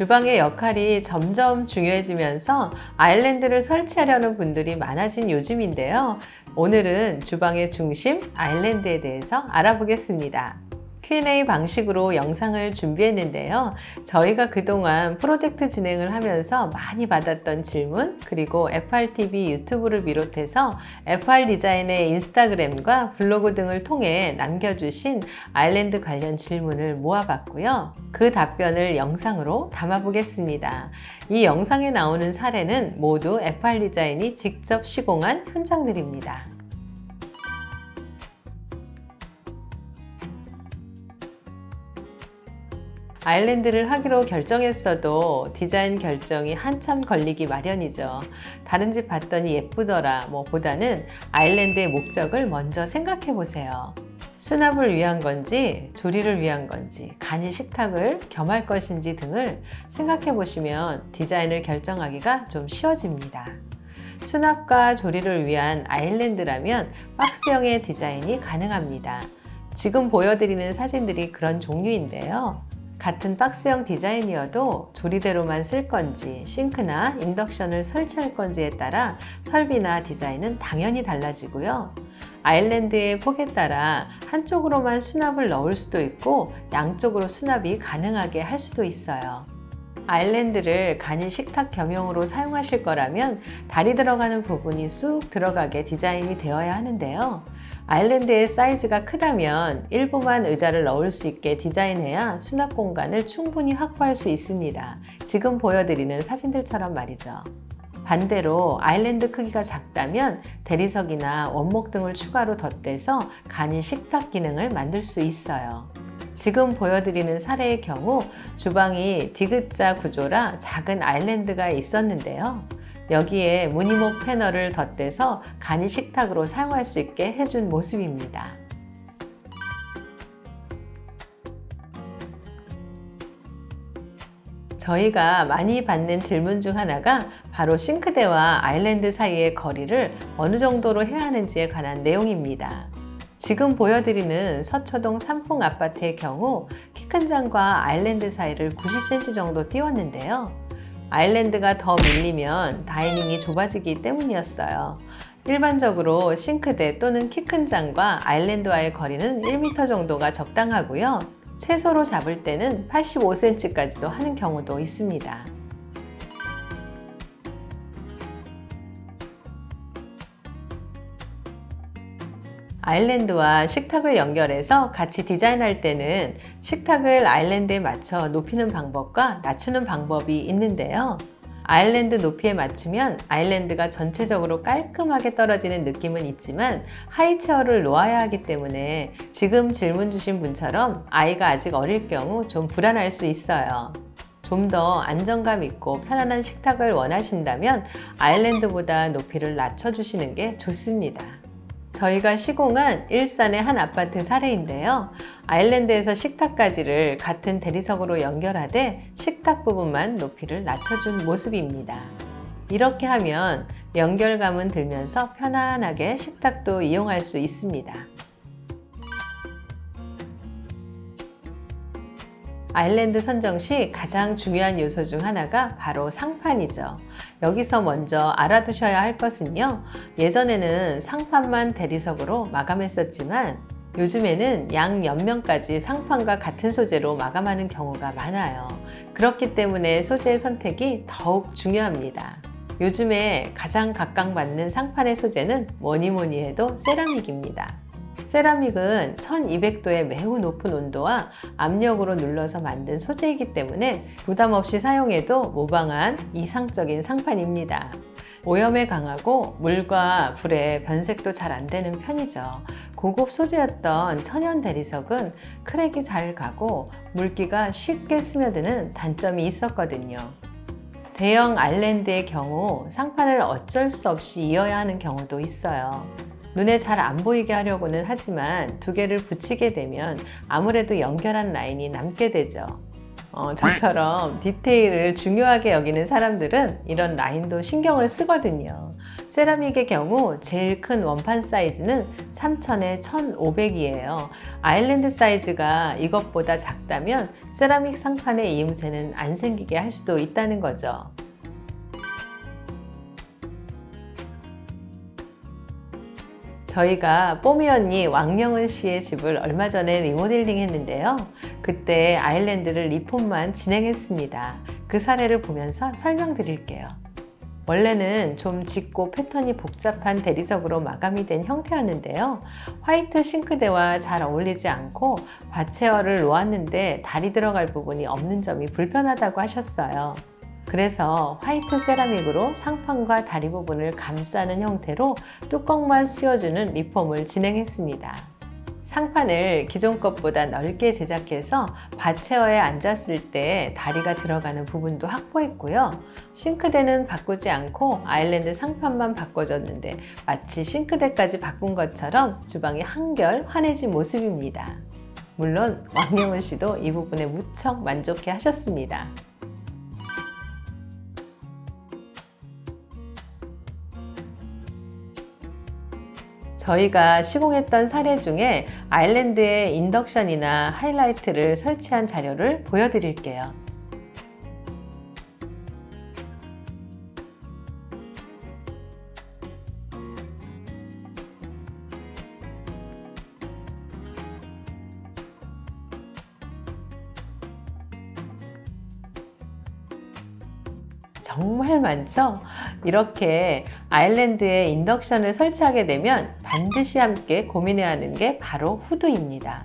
주방의 역할이 점점 중요해지면서 아일랜드를 설치하려는 분들이 많아진 요즘인데요. 오늘은 주방의 중심 아일랜드에 대해서 알아보겠습니다. Q&A 방식으로 영상을 준비했는데요. 저희가 그동안 프로젝트 진행을 하면서 많이 받았던 질문, 그리고 FRTV 유튜브를 비롯해서 FR 디자인의 인스타그램과 블로그 등을 통해 남겨주신 아일랜드 관련 질문을 모아봤고요. 그 답변을 영상으로 담아보겠습니다. 이 영상에 나오는 사례는 모두 FR 디자인이 직접 시공한 현장들입니다. 아일랜드를 하기로 결정했어도 디자인 결정이 한참 걸리기 마련이죠. 다른 집 봤더니 예쁘더라 뭐 보다는 아일랜드의 목적을 먼저 생각해 보세요. 수납을 위한 건지 조리를 위한 건지 간이 식탁을 겸할 것인지 등을 생각해 보시면 디자인을 결정하기가 좀 쉬워집니다. 수납과 조리를 위한 아일랜드라면 박스형의 디자인이 가능합니다. 지금 보여드리는 사진들이 그런 종류인데요. 같은 박스형 디자인이어도 조리대로만 쓸 건지 싱크나 인덕션을 설치할 건지에 따라 설비나 디자인은 당연히 달라지고요. 아일랜드의 폭에 따라 한쪽으로만 수납을 넣을 수도 있고 양쪽으로 수납이 가능하게 할 수도 있어요. 아일랜드를 간이 식탁 겸용으로 사용하실 거라면 다리 들어가는 부분이 쑥 들어가게 디자인이 되어야 하는데요. 아일랜드의 사이즈가 크다면 일부만 의자를 넣을 수 있게 디자인해야 수납 공간을 충분히 확보할 수 있습니다. 지금 보여드리는 사진들처럼 말이죠. 반대로 아일랜드 크기가 작다면 대리석이나 원목 등을 추가로 덧대서 간이 식탁 기능을 만들 수 있어요. 지금 보여드리는 사례의 경우 주방이 디귿자 구조라 작은 아일랜드가 있었는데요. 여기에 무늬목 패널을 덧대서 간이 식탁으로 사용할 수 있게 해준 모습입니다. 저희가 많이 받는 질문 중 하나가 바로 싱크대와 아일랜드 사이의 거리를 어느 정도로 해야 하는지에 관한 내용입니다. 지금 보여드리는 서초동 삼풍 아파트의 경우 키 큰 장과 아일랜드 사이를 90cm 정도 띄웠는데요. 아일랜드가 더 밀리면 다이닝이 좁아지기 때문이었어요. 일반적으로 싱크대 또는 키 큰 장과 아일랜드와의 거리는 1m 정도가 적당하고요. 채소로 잡을 때는 85cm까지도 하는 경우도 있습니다. 아일랜드와 식탁을 연결해서 같이 디자인할 때는 식탁을 아일랜드에 맞춰 높이는 방법과 낮추는 방법이 있는데요. 아일랜드 높이에 맞추면 아일랜드가 전체적으로 깔끔하게 떨어지는 느낌은 있지만 하이체어를 놓아야 하기 때문에 지금 질문 주신 분처럼 아이가 아직 어릴 경우 좀 불안할 수 있어요. 좀 더 안정감 있고 편안한 식탁을 원하신다면 아일랜드보다 높이를 낮춰주시는 게 좋습니다. 저희가 시공한 일산의 한 아파트 사례인데요. 아일랜드에서 식탁까지를 같은 대리석으로 연결하되 식탁 부분만 높이를 낮춰준 모습입니다. 이렇게 하면 연결감은 들면서 편안하게 식탁도 이용할 수 있습니다. 아일랜드 선정 시 가장 중요한 요소 중 하나가 바로 상판이죠. 여기서 먼저 알아두셔야 할 것은요. 예전에는 상판만 대리석으로 마감했었지만 요즘에는 양 옆면까지 상판과 같은 소재로 마감하는 경우가 많아요. 그렇기 때문에 소재의 선택이 더욱 중요합니다. 요즘에 가장 각광받는 상판의 소재는 뭐니 뭐니 해도 세라믹입니다. 세라믹은 1200도의 매우 높은 온도와 압력으로 눌러서 만든 소재이기 때문에 부담 없이 사용해도 모방한 이상적인 상판입니다. 오염에 강하고 물과 불에 변색도 잘 안 되는 편이죠. 고급 소재였던 천연 대리석은 크랙이 잘 가고 물기가 쉽게 스며드는 단점이 있었거든요. 대형 아일랜드의 경우 상판을 어쩔 수 없이 이어야 하는 경우도 있어요. 눈에 잘 안 보이게 하려고는 하지만 두 개를 붙이게 되면 아무래도 연결한 라인이 남게 되죠. 어, 저처럼 디테일을 중요하게 여기는 사람들은 이런 라인도 신경을 쓰거든요. 세라믹의 경우 제일 큰 원판 사이즈는 3000에 1500이에요. 아일랜드 사이즈가 이것보다 작다면 세라믹 상판의 이음새는 안 생기게 할 수도 있다는 거죠. 저희가 뽀미 언니 왕영은 씨의 집을 얼마 전에 리모델링 했는데요. 그때 아일랜드를 리폼만 진행했습니다. 그 사례를 보면서 설명드릴게요. 원래는 좀 짙고 패턴이 복잡한 대리석으로 마감이 된 형태였는데요. 화이트 싱크대와 잘 어울리지 않고 바체어를 놓았는데 다리 들어갈 부분이 없는 점이 불편하다고 하셨어요. 그래서 화이트 세라믹으로 상판과 다리 부분을 감싸는 형태로 뚜껑만 씌워주는 리폼을 진행했습니다. 상판을 기존 것보다 넓게 제작해서 바체어에 앉았을 때 다리가 들어가는 부분도 확보했고요. 싱크대는 바꾸지 않고 아일랜드 상판만 바꿔줬는데 마치 싱크대까지 바꾼 것처럼 주방이 한결 환해진 모습입니다. 물론 왕영은 씨도 이 부분에 무척 만족해 하셨습니다. 저희가 시공했던 사례 중에 아일랜드의 인덕션이나 하이라이트를 설치한 자료를 보여드릴게요. 정말 많죠? 이렇게 아일랜드에 인덕션을 설치하게 되면 반드시 함께 고민해야 하는 게 바로 후드입니다.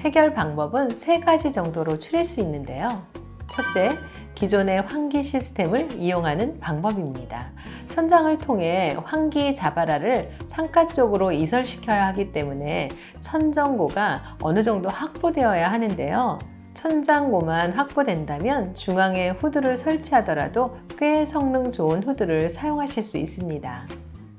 해결 방법은 세 가지 정도로 추릴 수 있는데요. 첫째, 기존의 환기 시스템을 이용하는 방법입니다. 천장을 통해 환기 자바라를 창가 쪽으로 이설시켜야 하기 때문에 천정고가 어느 정도 확보되어야 하는데요. 천장고만 확보된다면 중앙에 후드를 설치하더라도 꽤 성능 좋은 후드를 사용하실 수 있습니다.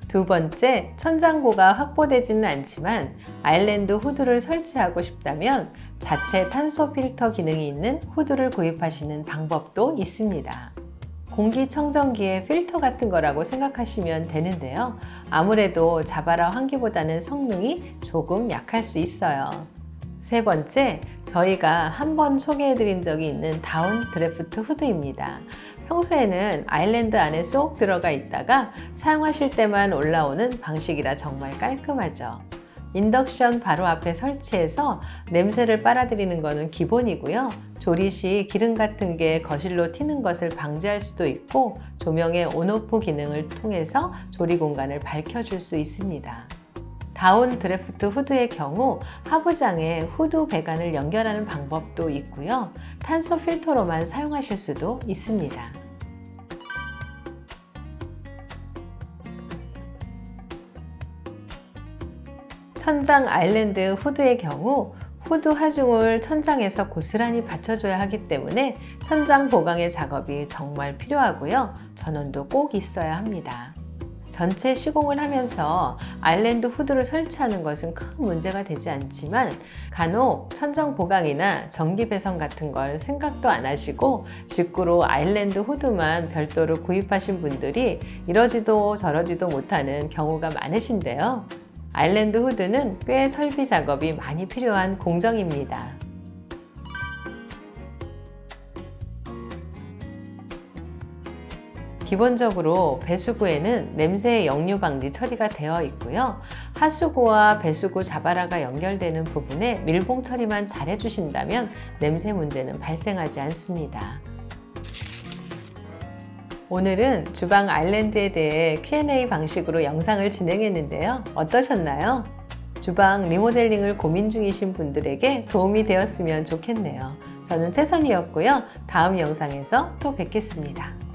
두 번째, 천장고가 확보되지는 않지만 아일랜드 후드를 설치하고 싶다면 자체 탄소 필터 기능이 있는 후드를 구입하시는 방법도 있습니다. 공기청정기의 필터 같은 거라고 생각하시면 되는데요. 아무래도 자바라 환기보다는 성능이 조금 약할 수 있어요. 세 번째, 저희가 한 번 소개해드린 적이 있는 다운 드래프트 후드입니다. 평소에는 아일랜드 안에 쏙 들어가 있다가 사용하실 때만 올라오는 방식이라 정말 깔끔하죠. 인덕션 바로 앞에 설치해서 냄새를 빨아들이는 것은 기본이고요. 조리 시 기름 같은 게 거실로 튀는 것을 방지할 수도 있고 조명의 온오프 기능을 통해서 조리 공간을 밝혀줄 수 있습니다. 다운 드래프트 후드의 경우 하부장에 후드 배관을 연결하는 방법도 있고요. 탄소 필터로만 사용하실 수도 있습니다. 천장 아일랜드 후드의 경우 후드 하중을 천장에서 고스란히 받쳐줘야 하기 때문에 천장 보강의 작업이 정말 필요하고요. 전원도 꼭 있어야 합니다. 전체 시공을 하면서 아일랜드 후드를 설치하는 것은 큰 문제가 되지 않지만 간혹 천정 보강이나 전기 배선 같은 걸 생각도 안 하시고 직구로 아일랜드 후드만 별도로 구입하신 분들이 이러지도 저러지도 못하는 경우가 많으신데요. 아일랜드 후드는 꽤 설비 작업이 많이 필요한 공정입니다. 기본적으로 배수구에는 냄새 역류 방지 처리가 되어 있고요. 하수구와 배수구 자바라가 연결되는 부분에 밀봉 처리만 잘 해주신다면 냄새 문제는 발생하지 않습니다. 오늘은 주방 아일랜드에 대해 Q&A 방식으로 영상을 진행했는데요. 어떠셨나요? 주방 리모델링을 고민 중이신 분들에게 도움이 되었으면 좋겠네요. 저는 최선이었고요. 다음 영상에서 또 뵙겠습니다.